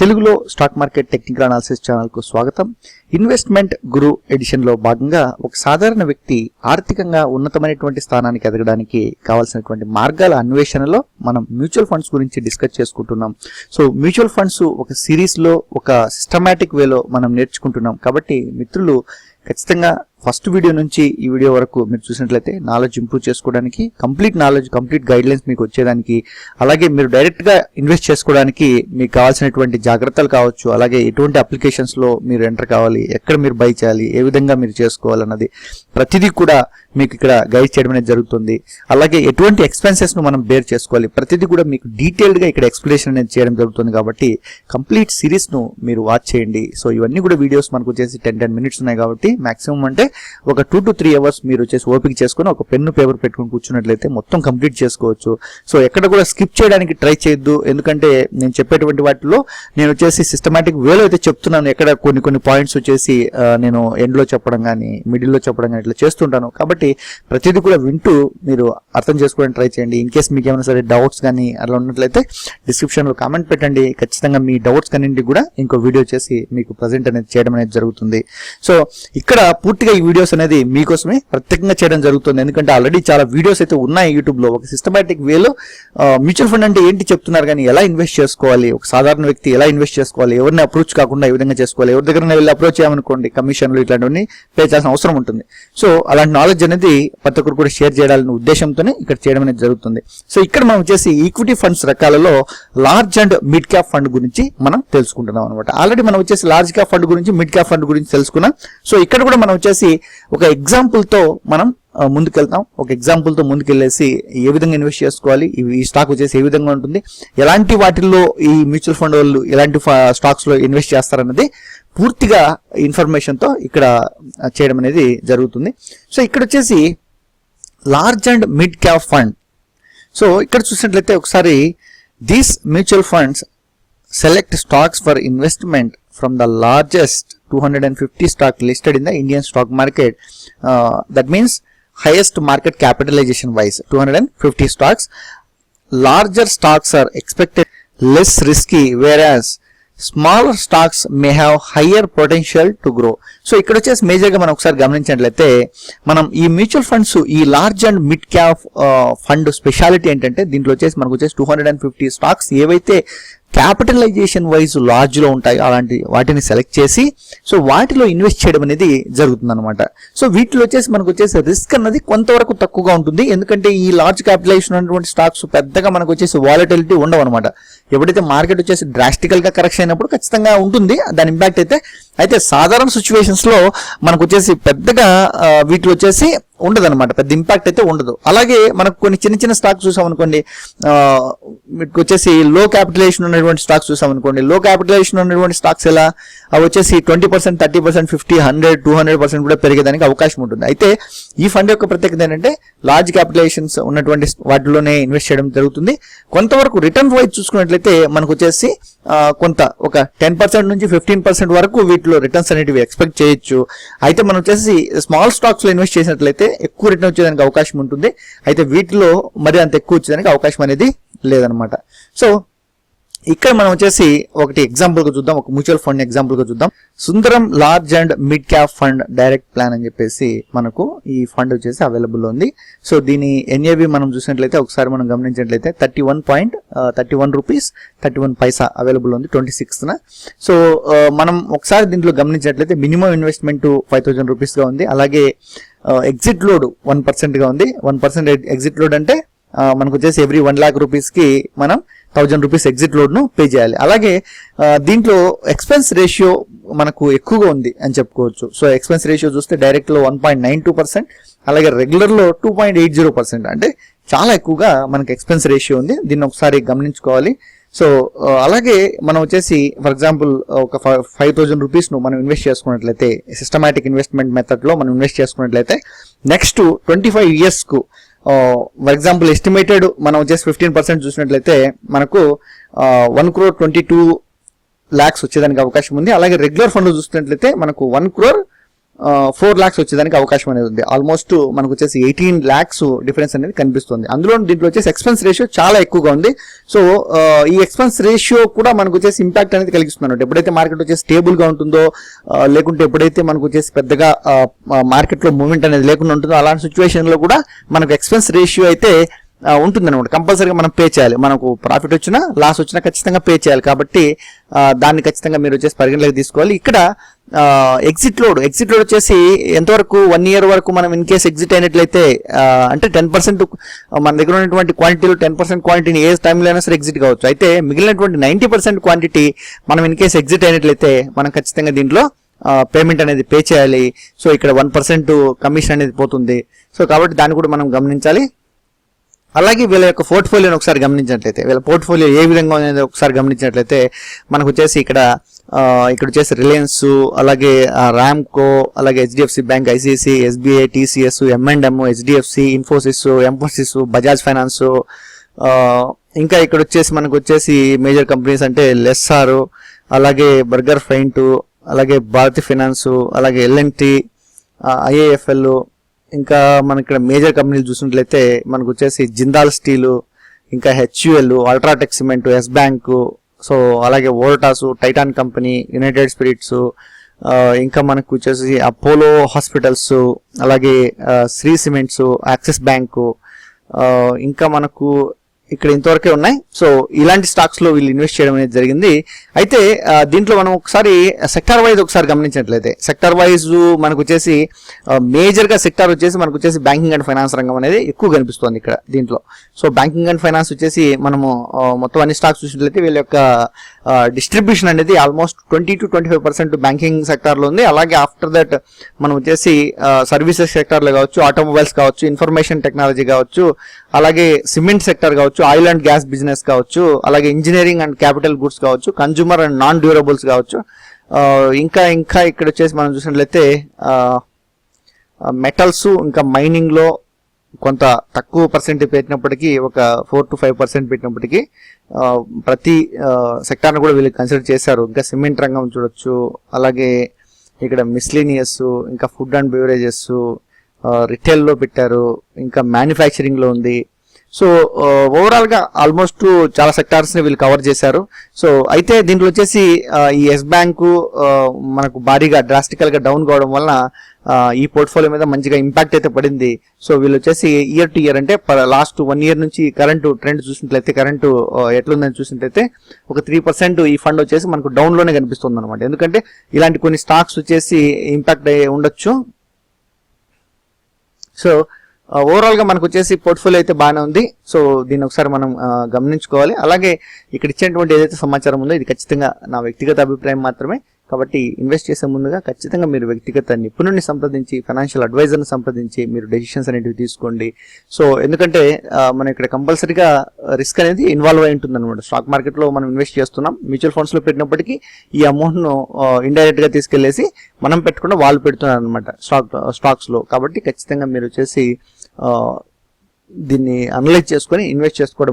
తెలుగులో stock market technical analysis ఛానల్కు స్వాగతం. ఇన్వెస్ట్మెంట్ గురు ఎడిషన్లో భాగంగా ఒక సాధారణ వ్యక్తి ఆర్థికంగా ఉన్నతమైనటువంటి స్థానానికి ఎదగడానికి కావాల్సినటువంటి మార్గాల అన్వేషణలో మనం మ్యూచువల్ ఫండ్స్ గురించి డిస్కస్ చేసుకుంటున్నాం. సో మ్యూచువల్ ఫండ్స్ ఒక సిరీస్లో ఒక సిస్టమాటిక్ వేలో మనం నేర్చుకుంటున్నాం. కాబట్టి మిత్రులు ఖచ్చితంగా ఫస్ట్ వీడియో నుంచి ఈ వీడియో వరకు మీరు చూసినట్లయితే నాలెడ్జ్ ఇంప్రూవ్ చేసుకోవడానికి complete knowledge complete guidelines మీకు వచ్చేదానికి అలాగే మీరు డైరెక్ట్గా ఇన్వెస్ట్ చేసుకోవడానికి మీకు కావాల్సినటువంటి జాగ్రత్తలు కావచ్చు అలాగే ఎటువంటి అప్లికేషన్స్లో మీరు ఎంటర్ కావాలి ఎక్కడ మీరు బై చేయాలి ఏ విధంగా మీరు చేసుకోవాలన్నది ప్రతిదీ కూడా మీకు ఇక్కడ గైడ్ చేయడం అనేది జరుగుతుంది. అలాగే ఎటువంటి ఎక్స్పెన్సెస్ను మనం బేర్ చేసుకోవాలి ప్రతిదీ కూడా మీకు డీటెయిల్డ్గా ఇక్కడ ఎక్స్ప్లెనేషన్ అనేది చేయడం జరుగుతుంది కాబట్టి కంప్లీట్ సిరీస్ను మీరు వాచ్ చేయండి. సో ఇవన్నీ కూడా వీడియోస్ మనకు వచ్చేసి టెన్ టెన్ మినిట్స్ ఉన్నాయి కాబట్టి మాక్సిమం అంటే ఒక టూ టు త్రీ అవర్స్ మీరు వచ్చేసి ఓపిక చేసుకుని ఒక పెన్ను పేపర్ పెట్టుకుని కూర్చున్నట్లయితే మొత్తం కంప్లీట్ చేసుకోవచ్చు. సో ఎక్కడ కూడా స్కిప్ చేయడానికి ట్రై చేయొద్దు. ఎందుకంటే నేను చెప్పేటువంటి వాటిలో నేను వచ్చేసి సిస్టమాటిక్ వేలో అయితే చెప్తున్నాను. ఎక్కడ కొన్ని కొన్ని పాయింట్స్ వచ్చేసి నేను ఎండ్లో చెప్పడం కానీ మిడిల్లో చెప్పడం కానీ ఇట్లా చేస్తుంటాను. కాబట్టి ప్రతిదీ కూడా వింటూ మీరు అర్థం చేసుకోవడానికి ట్రై చేయండి. ఇన్ కేస్ మీకు ఏమైనా సరే డౌట్స్ కానీ అలా ఉన్నట్లయితే డిస్క్రిప్షన్లో కామెంట్ పెట్టండి. ఖచ్చితంగా మీ డౌట్స్ కన్నింటి కూడా ఇంకో వీడియో చేసి మీకు ప్రజెంట్ అనేది చేయడం అనేది జరుగుతుంది. సో ఇక్కడ పూర్తిగా వీడియోస్ అనేది మీకోసమే ప్రత్యేకంగా చేయడం జరుగుతుంది. ఎందుకంటే ఆల్రెడీ చాలా వీడియోస్ అయితే ఉన్నాయి యూట్యూబ్లో. ఒక సిస్టమేటిక్ వేలో మ్యూచువల్ ఫండ్ అంటే ఏంటి చెప్తున్నారు కానీ ఎలా ఇన్వెస్ట్ చేసుకోవాలి? ఒక సాధారణ వ్యక్తి ఎలా ఇన్వెస్ట్ చేసుకోవాలి? ఎవరిని అప్రోచ్ కాకుండా ఏ విధంగా చేసుకోవాలి? ఎవరి దగ్గర వెళ్ళి అప్రోచ్ చేయమనుకోండి కమిషన్లు ఇట్లాంటివన్నీ పే చేయాల్సిన అవసరం ఉంటుంది. సో అలాంటి నాలెడ్జ్ అనేది ప్రతి ఒక్కరు కూడా షేర్ చేయాలనే ఉద్దేశంతోనే ఇక్కడ చేయడం అనేది జరుగుతుంది. సో ఇక్కడ మనం వచ్చేసి ఈక్విటీ ఫండ్స్ రకాలలో large and mid cap fund గురించి మనం తెలుసుకుంటున్నాం అనమాట ఆల్రెడీ మనం వచ్చేసి లార్జ్ క్యాప్ ఫండ్ గురించి మిడ్ క్యాప్ ఫండ్ గురించి తెలుసుకున్నాం. సో ఇక్కడ కూడా మనం వచ్చేసి ఒక ఎగ్జాంపుల్తో మనం ముందుకెళ్తాం. ఒక ఎగ్జాంపుల్తో ముందుకెళ్ళేసి ఏ విధంగా ఇన్వెస్ట్ చేసుకోవాలి ఇవి- ఈ స్టాక్ వచ్చేసి ఏ విధంగా ఉంటుంది ఎలాంటి వాటిల్లో ఈ మ్యూచువల్ ఫండ్ వాళ్ళు ఎలాంటి స్టాక్స్లో ఇన్వెస్ట్ చేస్తారన్నది పూర్తిగా ఇన్ఫర్మేషన్తో ఇక్కడ చేయడం అనేది జరుగుతుంది. సో ఇక్కడ వచ్చేసి large and mid cap fund so ఇక్కడ చూసినట్లయితే ఒకసారి these mutual funds select stocks for investment from the largest 250 stock listed in the Indian stock market. Uh, that means highest market capitalization wise 250 stocks. Larger stocks are expected less risky whereas smaller stocks may have higher potential to grow so ఇక్కడ వచ్చేసి మేజర్గా మనం ఒకసారి గమనించినట్లయితే మనం ఈ mutual funds ఈ large and mid cap fund speciality ఏంటంటే దీంట్లో వచ్చేసి మనకు వచ్చేసి two hundred and fifty stocks ఏవైతే క్యాపిటలైజేషన్ వైజ్ లార్జ్లో ఉంటాయి అలాంటి వాటిని సెలెక్ట్ చేసి సో వాటిలో ఇన్వెస్ట్ చేయడం అనేది జరుగుతుంది అనమాట సో వీటిలో వచ్చేసి మనకు వచ్చేసి రిస్క్ అన్నది కొంతవరకు తక్కువగా ఉంటుంది. ఎందుకంటే ఈ లార్జ్ క్యాపిటలైజేషన్ ఉన్నటువంటి స్టాక్స్ పెద్దగా మనకు వచ్చేసి వాలటిలిటీ ఉండవు అనమాట ఎప్పుడైతే మార్కెట్ వచ్చేసి డ్రాస్టికల్గా కరెక్షన్ అయినప్పుడు ఖచ్చితంగా ఉంటుంది దాని ఇంపాక్ట్ అయితే. అయితే సాధారణ సిచ్యువేషన్స్లో మనకు వచ్చేసి పెద్దగా వీటిలో వచ్చేసి ఉండదు అనమాట పెద్ద ఇంపాక్ట్ అయితే ఉండదు. అలాగే మనకు కొన్ని చిన్న చిన్న స్టాక్స్ చూసామనుకోండి మీకు వచ్చేసి లో క్యాపిటలేషన్ ఉన్నటువంటి స్టాక్స్ చూసామనుకోండి లో క్యాపిటలేషన్ ఉన్నటువంటి స్టాక్స్ ఎలా? అవి వచ్చేసి twenty percent thirty percent fifty hundred two hundred percent కూడా పెరిగేదానికి అవకాశం ఉంటుంది. అయితే ఈ ఫండ్ యొక్క ప్రత్యేకత ఏంటంటే లార్జ్ క్యాపిటలేషన్స్ ఉన్నటువంటి వాటిలోనే ఇన్వెస్ట్ చేయడం జరుగుతుంది. కొంతవరకు రిటర్న్ వైజ్ చూసుకున్నట్లయితే మనకు వచ్చేసి కొంత ఒక టెన్ పర్సెంట్ నుంచి ఫిఫ్టీన్ పర్సెంట్ వరకు వీటిలో రిటర్న్స్ అనేటివి ఎక్స్పెక్ట్ చేయొచ్చు. అయితే మనం వచ్చేసి స్మాల్ స్టాక్స్లో ఇన్వెస్ట్ చేసినట్లయితే ఎక్కువ రిటర్న్ వచ్చేదానికి అవకాశం ఉంటుంది. అయితే వీటిలో మరి అంత ఎక్కువ వచ్చేదానికి అవకాశం అనేది లేదనమాట. సో ఇక్కడ మనం వచ్చేసి ఒకటి ఎగ్జాంపుల్గా చూద్దాం ఒక మ్యూచువల్ ఫండ్ ఎగ్జాంపుల్గా చూద్దాం. Sundaram large and mid cap fund direct plan అని చెప్పేసి మనకు ఈ ఫండ్ వచ్చేసి అవైలబుల్ ఉంది. సో దీని ఎన్ఏవి మనం చూసినట్లయితే ఒకసారి మనం గమనించినట్లయితే thirty one point thirty one rupees thirty one paisa available ఉంది ట్వంటీ సిక్స్త్న సో మనం ఒకసారి దీంట్లో గమనించినట్లయితే మినిమం ఇన్వెస్ట్మెంట్ ఫైవ్ థౌసండ్ రూపీస్గా ఉంది. అలాగే ఎగ్జిట్ లోడ్ వన్ పర్సెంట్గా ఉంది. వన్ పర్సెంట్ ఎగ్జిట్ లోడ్ అంటే మనకు వచ్చేసి ఎవ్రీ వన్ ల్యాక్ రూపీస్కి మనం థౌజండ్ రూపీస్ ఎగ్జిట్ లోడ్ను పే చేయాలి. అలాగే దీంట్లో ఎక్స్పెన్స్ రేషియో మనకు ఎక్కువగా ఉంది అని చెప్పుకోవచ్చు. సో ఎక్స్పెన్స్ రేషియో చూస్తే డైరెక్ట్లో one point nine two percent అలాగే రెగ్యులర్లో two point eight zero percent అంటే చాలా ఎక్కువగా మనకి ఎక్స్పెన్స్ రేషియో ఉంది. దీన్ని ఒకసారి గమనించుకోవాలి. సో అలాగే మనం వచ్చేసి ఫర్ ఎగ్జాంపుల్ ఒక ఫైవ్ థౌజండ్ రూపీస్ను మనం ఇన్వెస్ట్ చేసుకున్నట్లయితే సిస్టమాటిక్ ఇన్వెస్ట్మెంట్ మెథడ్లో మనం ఇన్వెస్ట్ చేసుకున్నట్లయితే నెక్స్ట్ ట్వంటీ ఫైవ్ ఇయర్స్కు ఫర్ ఎగ్జాంపుల్ ఎస్టిమేటెడ్ మనం వచ్చేసి ఫిఫ్టీన్ పర్సెంట్ చూసినట్లయితే మనకు one crore twenty two lakhs వచ్చేదానికి అవకాశం ఉంది. అలాగే రెగ్యులర్ ఫండ్ చూసినట్లయితే మనకు వన్ క్రోర్ ఫోర్ ల్యాక్స్ వచ్చేదానికి అవకాశం అనేది ఉంది. ఆల్మోస్ట్ మనకు వచ్చేసి ఎయిటీన్ ల్యాక్స్ డిఫరెన్స్ అనేది కనిపిస్తుంది. అందులో దీంట్లో వచ్చేసి ఎక్స్పెన్స్ రేషియో చాలా ఎక్కువగా ఉంది. సో ఈ ఎక్స్పెన్స్ రేషియో కూడా మనకు వచ్చేసి ఇంపాక్ట్ అనేది కలిగిస్తుంది అనమాట ఎప్పుడైతే మార్కెట్ వచ్చేసి స్టేబుల్గా ఉంటుందో లేకుంటే ఎప్పుడైతే మనకు వచ్చేసి పెద్దగా మార్కెట్లో మూమెంట్ మూవ్మెంట్ అనేది లేకుండా ఉంటుందో అలాంటి సిచ్యువేషన్లో కూడా మనకు ఎక్స్పెన్స్ రేషియో అయితే ఉంటుందన్నమాట. కంపల్సరీగా మనం పే చేయాలి. మనకు ప్రాఫిట్ వచ్చినా లాస్ వచ్చినా ఖచ్చితంగా పే చేయాలి. కాబట్టి దాన్ని ఖచ్చితంగా మీరు వచ్చేసి పరిగణలోకి తీసుకోవాలి. ఇక్కడ ఎగ్జిట్ లోడ్ ఎగ్జిట్ లోడ్ వచ్చేసి ఎంతవరకు వన్ ఇయర్ వరకు మనం ఇన్ కేస్ ఎగ్జిట్ అయినట్లయితే అంటే టెన్ పర్సెంట్ మన దగ్గర ఉన్నటువంటి క్వాంటిటీలో టెన్ పర్సెంట్ క్వాంటిటీని ఏ టైంలో అయినా సరే ఎగ్జిట్ కావచ్చు. అయితే మిగిలినటువంటి నైంటీ పర్సెంట్ క్వాంటిటీ మనం ఇన్ కేస్ ఎగ్జిట్ అయినట్లయితే మనం ఖచ్చితంగా దీంట్లో పేమెంట్ అనేది పే చేయాలి. సో ఇక్కడ వన్ పర్సెంట్ కమిషన్ అనేది పోతుంది. సో కాబట్టి దాన్ని కూడా మనం గమనించాలి. అలాగే వీళ్ళ యొక్క పోర్ట్ఫోలియోని ఒకసారి గమనించినట్లయితే వీళ్ళ పోర్ట్ఫోలియో ఏ విధంగా అనేది ఒకసారి గమనించినట్లయితే మనకు వచ్చేసి ఇక్కడ ఇక్కడ వచ్చేసి రిలయన్స్ అలాగే ర్యామ్కో అలాగే HDFC bank ICICI SBI TCS M and M HDFC Infosys Mphasis Bajaj finance ఇంకా ఇక్కడ వచ్చేసి మనకు వచ్చేసి మేజర్ కంపెనీస్ అంటే లెస్సార్ అలాగే బర్గర్ ఫైంట్ అలాగే భారతి ఫైనాన్స్ అలాగే ఎల్ఎన్టీ ఐఏఎఫ్ఎల్ ఇంకా మన ఇక్కడ మేజర్ కంపెనీలు చూసినట్లయితే మనకు వచ్చేసి జిందాల్ స్టీలు ఇంకా HUL UltraTech cement Yes bank so అలాగే Voltas Titan company United Spirits ఇంకా మనకు వచ్చేసి అపోలో హాస్పిటల్స్ అలాగే శ్రీ సిమెంట్స్ యాక్సిస్ బ్యాంకు ఇంకా మనకు ఇక్కడ ఇంతవరకే ఉన్నాయి. సో ఇలాంటి స్టాక్స్లో వీళ్ళు ఇన్వెస్ట్ చేయడం అనేది జరిగింది. అయితే దీంట్లో మనం ఒకసారి సెక్టార్ వైజ్ ఒకసారి గమనించినట్లయితే సెక్టార్ వైజ్ మనకు వచ్చేసి మేజర్గా సెక్టార్ వచ్చేసి మనకు వచ్చేసి బ్యాంకింగ్ అండ్ ఫైనాన్స్ రంగం అనేది ఎక్కువ కనిపిస్తుంది ఇక్కడ దీంట్లో. సో బ్యాంకింగ్ అండ్ ఫైనాన్స్ వచ్చేసి మనము మొత్తం అన్ని స్టాక్స్ చూసినట్లయితే వీళ్ళ యొక్క డిస్ట్రిబ్యూషన్ అనేది almost twenty to twenty five percent banking సెక్టార్లో ఉంది. అలాగే ఆఫ్టర్ దట్ మనం వచ్చేసి సర్వీసెస్ సెక్టార్లో కావచ్చు ఆటోమొబైల్స్ కావచ్చు ఇన్ఫర్మేషన్ టెక్నాలజీ కావచ్చు అలాగే సిమెంట్ సెక్టార్ కావచ్చు ఆయిల్ అండ్ గ్యాస్ బిజినెస్ కావచ్చు అలాగే ఇంజనీరింగ్ అండ్ క్యాపిటల్ గుడ్స్ కావచ్చు కన్జ్యూమర్ అండ్ నాన్ డ్యూరబుల్స్ కావచ్చు ఇంకా ఇంకా ఇక్కడ వచ్చేసి మనం చూసినట్లయితే మెటల్స్ ఇంకా మైనింగ్లో కొంత తక్కువ పర్సెంట్ పెట్టినప్పటికీ ఒక ఫోర్ టు ఫైవ్ పర్సెంట్ పెట్టినప్పటికీ ప్రతి సెక్టార్ను కూడా వీళ్ళు కన్సిడర్ చేశారు. ఇంకా సిమెంట్ రంగం చూడొచ్చు అలాగే ఇక్కడ మిస్లీనియస్ ఇంకా ఫుడ్ అండ్ బెవరేజెస్ రిటైల్లో పెట్టారు ఇంకా మ్యానుఫ్యాక్చరింగ్లో ఉంది. సో ఓవరాల్గా ఆల్మోస్ట్ చాలా సెక్టార్స్ని వీళ్ళు కవర్ చేశారు. సో అయితే దీంట్లో వచ్చేసి ఈ ఎస్ బ్యాంకు మనకు భారీగా డ్రాస్టికల్గా డౌన్ కావడం వలన ఈ పోర్ట్ఫోలియో మీద మంచిగా ఇంపాక్ట్ అయితే పడింది. సో వీళ్ళు వచ్చేసి ఇయర్ టు ఇయర్ అంటే లాస్ట్ వన్ ఇయర్ నుంచి కరెంటు ట్రెండ్ చూసినట్లయితే కరెంటు ఎట్లుందని చూసినట్లయితే ఒక త్రీ పర్సెంట్ ఈ ఫండ్ వచ్చేసి మనకు డౌన్లోనే కనిపిస్తుంది అనమాట ఎందుకంటే ఇలాంటి కొన్ని స్టాక్స్ వచ్చేసి ఇంపాక్ట్ అయ్యి ఉండొచ్చు. సో ఓవరాల్గా మనకు వచ్చేసి పోర్ట్ఫోలియో అయితే బాగానే ఉంది. సో దీన్ని ఒకసారి మనం గమనించుకోవాలి. అలాగే ఇక్కడ ఇచ్చినటువంటి ఏదైతే సమాచారం ఉందో ఇది ఖచ్చితంగా నా వ్యక్తిగత అభిప్రాయం మాత్రమే. కాబట్టి ఇన్వెస్ట్ చేసే ముందుగా ఖచ్చితంగా మీరు వ్యక్తిగత నిపుణుడిని సంప్రదించి ఫైనాన్షియల్ అడ్వైజర్ని సంప్రదించి మీరు డెసిషన్స్ అనేటివి తీసుకోండి. సో ఎందుకంటే మనం ఇక్కడ కంపల్సరీగా రిస్క్ అనేది ఇన్వాల్వ్ అయి ఉంటుంది అనమాట స్టాక్ మార్కెట్లో మనం ఇన్వెస్ట్ చేస్తున్నాం. మ్యూచువల్ ఫండ్స్లో పెట్టినప్పటికీ ఈ అమౌంట్ను ఇండైరెక్ట్గా తీసుకెళ్ళేసి మనం పెట్టకుండా వాళ్ళు పెడుతున్నారు అనమాట స్టాక్ స్టాక్స్లో కాబట్టి ఖచ్చితంగా మీరు వచ్చేసి దీన్ని అనలైజ్ చేసుకొని ఇన్వెస్ట్ చేసుకోవడం